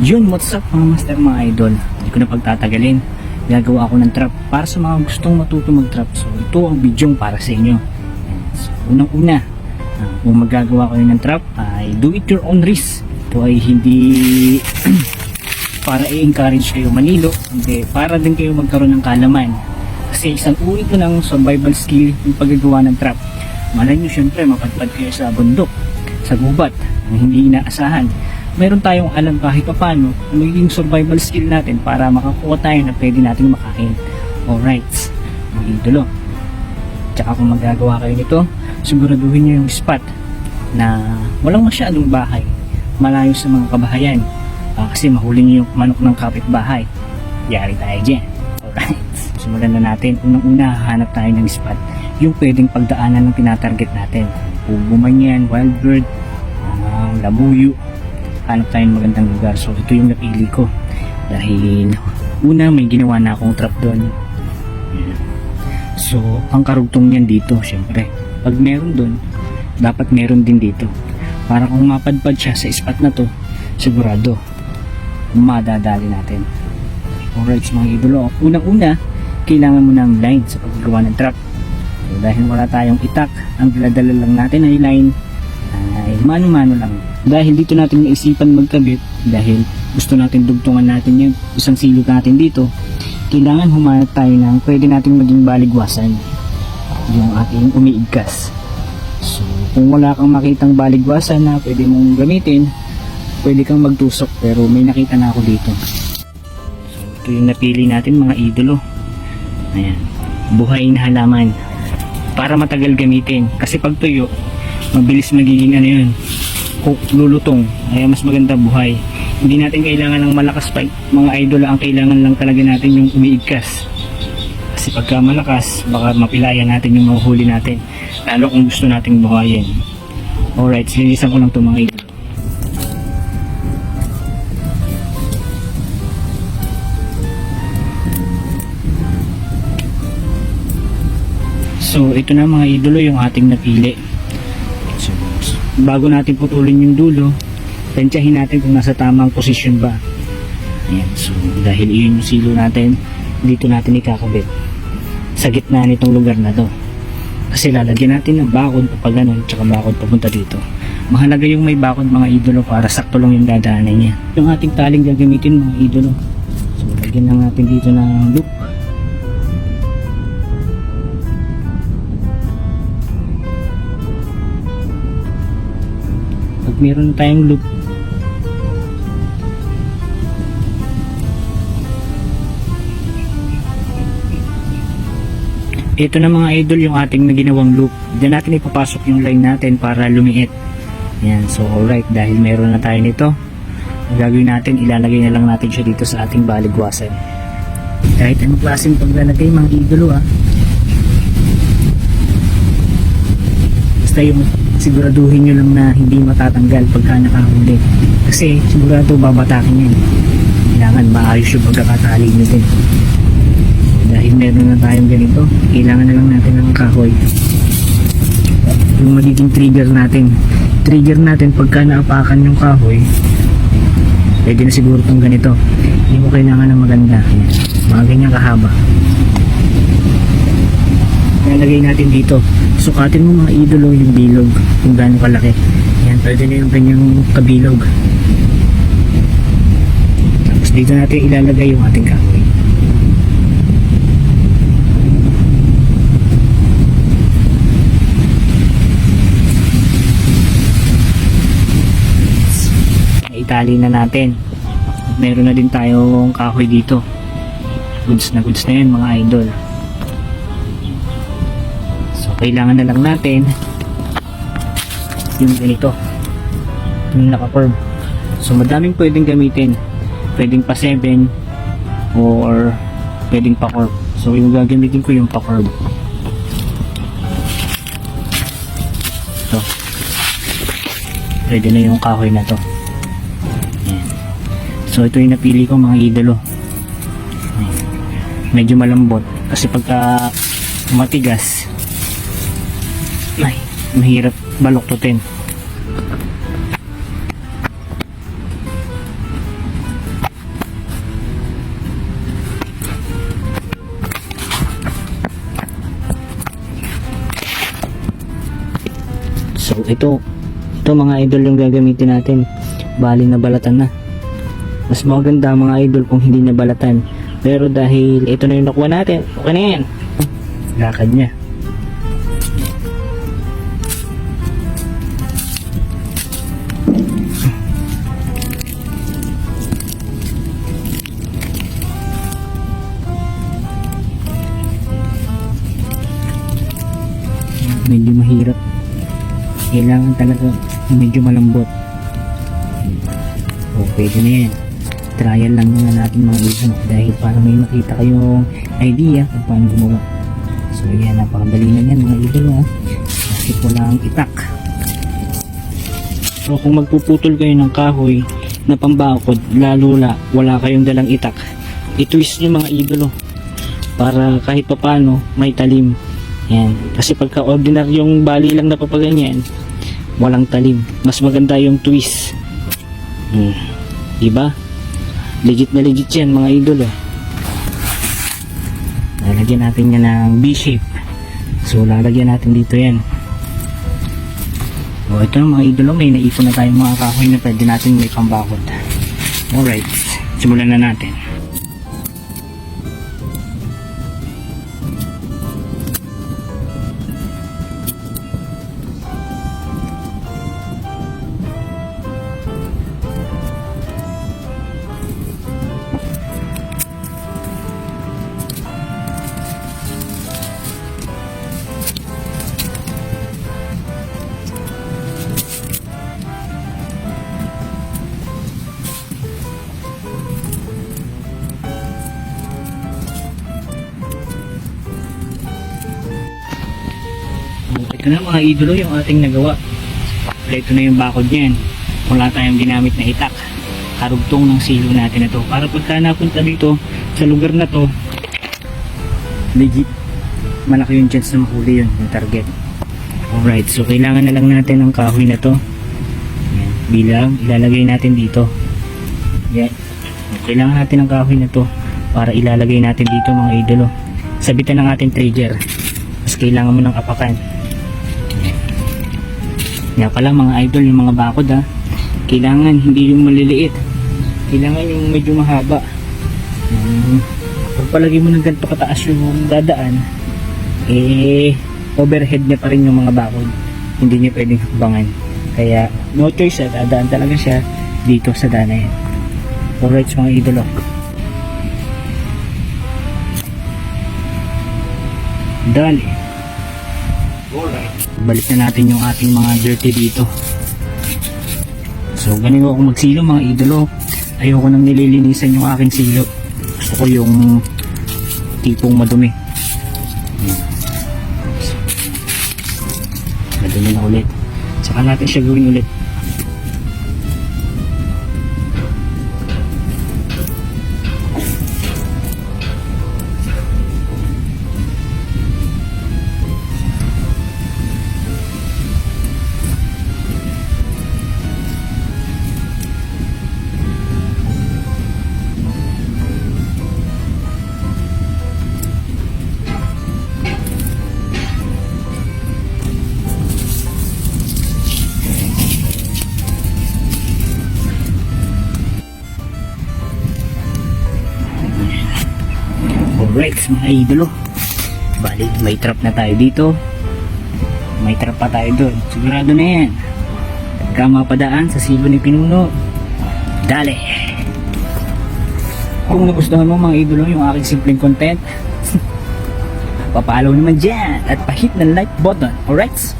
Yun, what's up mga master mga idol? Hindi ko na pagtatagalin. Gagawa ako ng trap para sa mga gustong matuto mag-trap. So, ito ang video para sa inyo. So, unang-una, ah, kung magagawa kayo ng trap, ay do it your own risk. Ito ay hindi para i-encourage kayo manilo, hindi para din kayo magkaroon ng kalaman. Kasi isang uri ito ng survival skill yung paggagawa ng trap. Malay nyo syempre mapadpad kayo sa bundok, sa gubat, na hindi inaasahan. Meron tayong alam kahit pa paano na magiging survival skill natin para makakuha tayo na pwede natin makain. Alright, mga idolo. Tsaka kung magagawa kayo nito, siguraduhin nyo yung spot na walang masyadong bahay, malayo sa mga kabahayan. Ah, kasi mahuli nyo yung manok ng kapitbahay. Yari tayo dyan. Alright. Simulan na natin. Unang-una, hanap tayo ng spot. Yung pwedeng pagdaanan ng tinatarget natin. Pugo man yan, wild bird, um, labuyo. Hanap tayo ng magandang lugar. So, ito yung napili ko. Dahil, una, may ginawa na akong trap doon. So, ang karugtong niyan dito, syempre. Pag meron doon, dapat meron din dito. Para kung mapadpad siya sa spot na to, sigurado, madadali natin. Alright, mga idolo. Unang-una, kailangan mo ng line sa paggawa ng trap. So, dahil wala tayong itak, ang daladala lang natin ay line ay mano-mano lang. Dahil dito natin naisipan magkabit, dahil gusto natin dugtungan natin yung isang silog natin dito, kailangan humanap tayo ng pwede nating maging baligwasan yung ating umiigkas. So, kung wala kang makitang baligwasan na pwede mong gamitin, pwede kang magtusok pero may nakita na ako dito. So, ito yung napili natin mga idolo. Ayan. Buhay na halaman. Para matagal gamitin. Kasi pag tuyo, mabilis magiging ano yun, hu- lulutong. Kaya mas maganda buhay. Hindi natin kailangan ng malakas pa. Mga idol ang kailangan lang talaga natin yung umiigkas. Kasi pagka malakas, baka mapilayan natin yung mahuhuli natin. Lalo kung gusto nating buhayin. Alright, sinilisan ko lang ito mga idol. So, ito na mga idolo yung ating napili. Bago natin putulin yung dulo, tansyahin natin kung nasa tamang posisyon ba. Ayan, so dahil iyon yung silo natin, dito natin ikakabit. Sa gitna nitong lugar na to. Kasi lalagyan natin ng bakod pa ganun, tsaka bakod papunta dito. Mahalaga yung may bakod mga idolo para sakto lang yung dadaanan niya. Yung ating taling gagamitin mga idolo. So, lagyan lang natin dito ng loop. Pag meron tayong loop, ito na mga idol yung ating na ginawang loop. Diyan natin ipapasok yung line natin para lumiit. Yan, so alright, dahil meron na tayo nito, gagawin natin, ilalagay na lang natin siya dito sa ating baligwasan. Kahit anong klaseng paglalagay mga idolo ah. Basta yung siguraduhin nyo lang na hindi matatanggal pagka nakahuli. Kasi sigurado babatakin yan. Kailangan maayos yung pagkakatali nyo din. Dahil meron na tayong ganito, kailangan na lang natin ng kahoy. Yung magiging trigger natin. Trigger natin pagka naapakan yung kahoy, pwede na siguro itong ganito. Hindi mo kailangan ng maganda. Mga ganyan kahaba. Lalagay natin dito. Sukatin mo mga idolo yung bilog kung gaano kalaki. Yan, pwede na yung ganyang kabilog. Tapos dito natin ilalagay yung ating kahoy. Itali na natin. Meron na din tayong kahoy dito. Goods na goods na yan mga idol. So, kailangan na lang natin yung ganito. Yung naka-curve. So, madaming pwedeng gamitin. Pwedeng pa 7 or pwedeng pa curve. So, yung gagamitin ko yung pa curve. Ito. Pwede na yung kahoy na to. So, ito yung napili ko mga idolo. Medyo malambot. Kasi pagka matigas, mahirap baloktutin so ito ito mga idol yung gagamitin natin. Bali na balatan na. Mas maganda mga idol kung hindi na balatan pero dahil ito na yung nakuha natin okay na yan. Lakad niya. Medyo mahirap. Kailangan talaga medyo malambot. O pwede na yan. Trial lang muna natin mga ibon dahil para may makita kayong idea kung paano gumawa. So yan napakadali na yan mga ibon ha? Kasi wala ang itak. So kung magpuputol kayo ng kahoy na pambakod lalo la wala kayong dalang itak i-twist nyo mga idolo para kahit papano may talim yan. Kasi pagka ordinaryong bali lang na papaganyan, walang talim. Mas maganda yung twist. Hmm. Diba? Legit na legit yan mga idol eh. Lalagyan natin yan ng B-shape. So lalagyan natin dito yan. O ito mga idol, may naipon na tayong mga kahoy na pwede natin may pambakod. Alright, simulan na natin. Ito na mga idolo yung ating nagawa. Ito na yung bakod niyan. Wala tayong ginamit na itak. Karugtong ng silo natin na. Para pagka napunta dito sa lugar na to, legit malaki yung chance na mahuli yun, yung target. Alright, so kailangan na lang natin ng kahoy na to. Yan, bilang ilalagay natin dito. Yan. Kailangan natin ng kahoy na to para ilalagay natin dito mga idolo. Sabitan ng ating trigger. Mas kailangan mo ng apakan. Nga pala mga idol, yung mga bakod ha. Kailangan hindi yung maliliit. Kailangan yung medyo mahaba. Um, pag palagi mo ng ganito kataas yung dadaan, eh, overhead niya pa rin yung mga bakod. Hindi niya pwedeng hakbangan. Kaya, no choice, ah, dadaan talaga siya dito sa dana yan. Alright, mga idolo. Dali. Alright. Balik na natin yung ating mga dirty dito. So, ganun ako magsilo mga idolo. Ayoko nang nililinisan yung aking silo. Gusto ko yung tipong madumi. Madumi na ulit. Saka natin siya gawin ulit. Alright, mga idolo. Bali, may trap na tayo dito. May trap pa tayo doon. Sigurado na yan. Pagka mapadaan sa silo ni Pinuno. Dale! Kung nagustuhan mo mga idolo yung aking simpleng content, papalaw naman dyan at pahit ng like button. Alright?